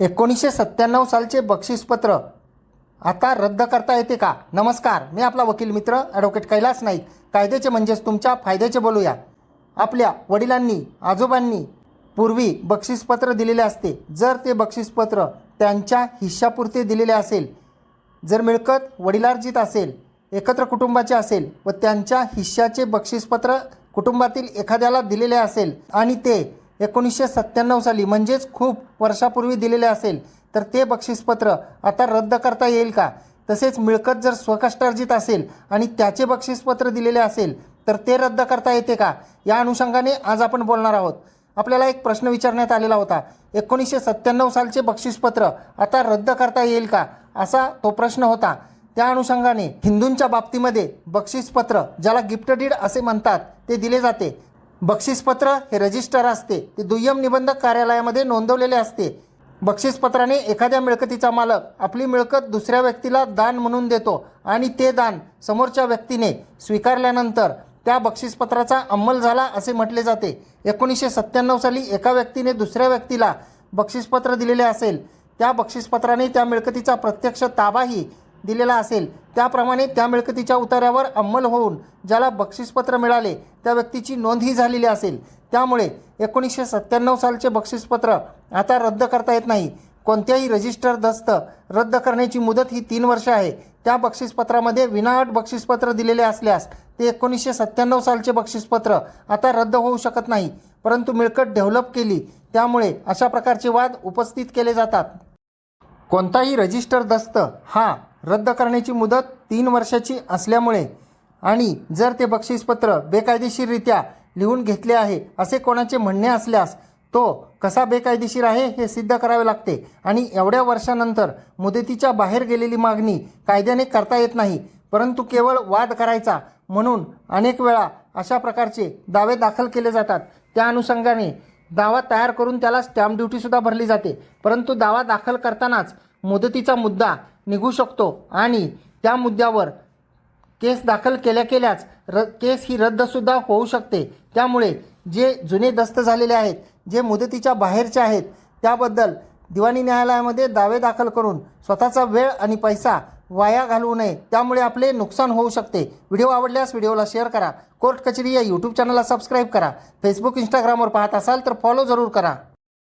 एकोणीसशे सत्त्याण्णव सालचे बक्षीसपत्र. आता रद्द करता येते का? नमस्कार मी आपला वकील मित्र ॲडव्होकेट कैलास नाईक. कायद्याचे म्हणजेच तुमच्या फायद्याचे बोलूया. आपल्या वडिलांनी आजोबांनी पूर्वी बक्षीसपत्र दिलेले असते. जर ते बक्षीसपत्र त्यांच्या हिश्शापुरते दिलेले असेल जर मिळकत वडिलार्जित असेल एकत्र कुटुंबाचे असेल व त्यांच्या हिश्श्याचे बक्षीसपत्र कुटुंबातील एखाद्याला दिलेले असेल आणि ते एकोणीसशे सत्त्याण्णव साली म्हणजेच खूप वर्षापूर्वी दिलेले असेल तर ते बक्षीसपत्र आता रद्द करता येईल का? तसेच मिळकत जर स्वकष्टार्जित असेल आणि त्याचे बक्षीसपत्र दिलेले असेल तर ते रद्द करता येते का? या अनुषंगाने आज आपण बोलणार आहोत. आपल्याला एक प्रश्न विचारण्यात आलेला होता एकोणीसशे सत्त्याण्णव सालचे बक्षीसपत्र आता रद्द करता येईल का? असा तो प्रश्न होता. त्या अनुषंगाने हिंदूंच्या बाबतीमध्ये बक्षीसपत्र ज्याला गिफ्ट डीड असे म्हणतात ते दिले जाते. बक्षीसपत्र हे रजिस्टर असते. ते दुय्यम निबंधक कार्यालयामध्ये नोंदवलेले असते. बक्षीसपत्राने एखाद्या मिळकतीचा मालक आपली मिळकत दुसऱ्या व्यक्तीला दान म्हणून देतो आणि ते दान समोरच्या व्यक्तीने स्वीकारल्यानंतर त्या बक्षीसपत्राचा अंमल झाला असे म्हटले जाते. एकोणीसशे सत्त्याण्णव साली एका व्यक्तीने दुसऱ्या व्यक्तीला बक्षीसपत्र दिलेले असेल. त्या बक्षीसपत्राने त्या मिळकतीचा प्रत्यक्ष ताबाही दिलेला असेल. त्याप्रमाणे त्या मिळकतीच्या उतार्यावर अंमल होऊन ज्याला बक्षीसपत्र मिळाले त्या व्यक्तीची नोंदही झालेली असेल. त्यामुळे एकोणीसशे सत्त्याण्णव सालचे बक्षीसपत्र आता रद्द करता येत नाही. कोणत्याही रजिस्टर दस्त रद्द करण्याची मुदत ही तीन वर्ष आहे. त्या बक्षीसपत्रामध्ये विनाअट बक्षीसपत्र दिलेले असल्यास ते एकोणीसशे सत्त्याण्णव सालचे बक्षीसपत्र आता रद्द होऊ शकत नाही. परंतु मिळकत डेव्हलप केली. त्यामुळे अशा प्रकारचे वाद उपस्थित केले जातात. कोणताही रजिस्टर दस्त हा रद्द करण्याची मुदत तीन वर्षाची असल्यामुळे आणि जर ते बक्षीसपत्र बेकायदेशीररित्या लिहून घेतले आहे असे कोणाचे म्हणणे असल्यास तो कसा बेकायदेशीर आहे हे सिद्ध करावे लागते आणि एवढ्या वर्षानंतर मुदतीच्या बाहेर गेलेली मागणी कायद्याने करता येत नाही परंतु केवळ वाद करायचा म्हणून अनेक वेळा अशा प्रकारचे दावे दाखल केले जातात. त्या अनुषंगाने दावा तयार करून त्याला स्टॅम्प ड्युटीसुद्धा भरली जाते परंतु दावा दाखल करतानाच मुदतीचा मुद्दा निघू शकतो. आणि त्या मुद्द्यावर केस दाखल केल्या केल्याच र केस ही रद्दसुद्धा होऊ शकते. त्यामुळे जे जुने दस्त झालेले आहेत जे मुदतीच्या बाहेरचे आहेत त्याबद्दल दिवाणी न्यायालयामध्ये दावे दाखल करून स्वतःचा वेळ आणि पैसा वाया घालवू नये. त्यामुळे आपले नुकसान होऊ शकते. व्हिडिओ आवडल्यास व्हिडिओला शेअर करा. कोर्ट कचेरी या यूट्यूब चॅनलला सबस्क्राईब करा. फेसबुक इंस्टाग्रामवर पाहत असाल तर फॉलो जरूर करा.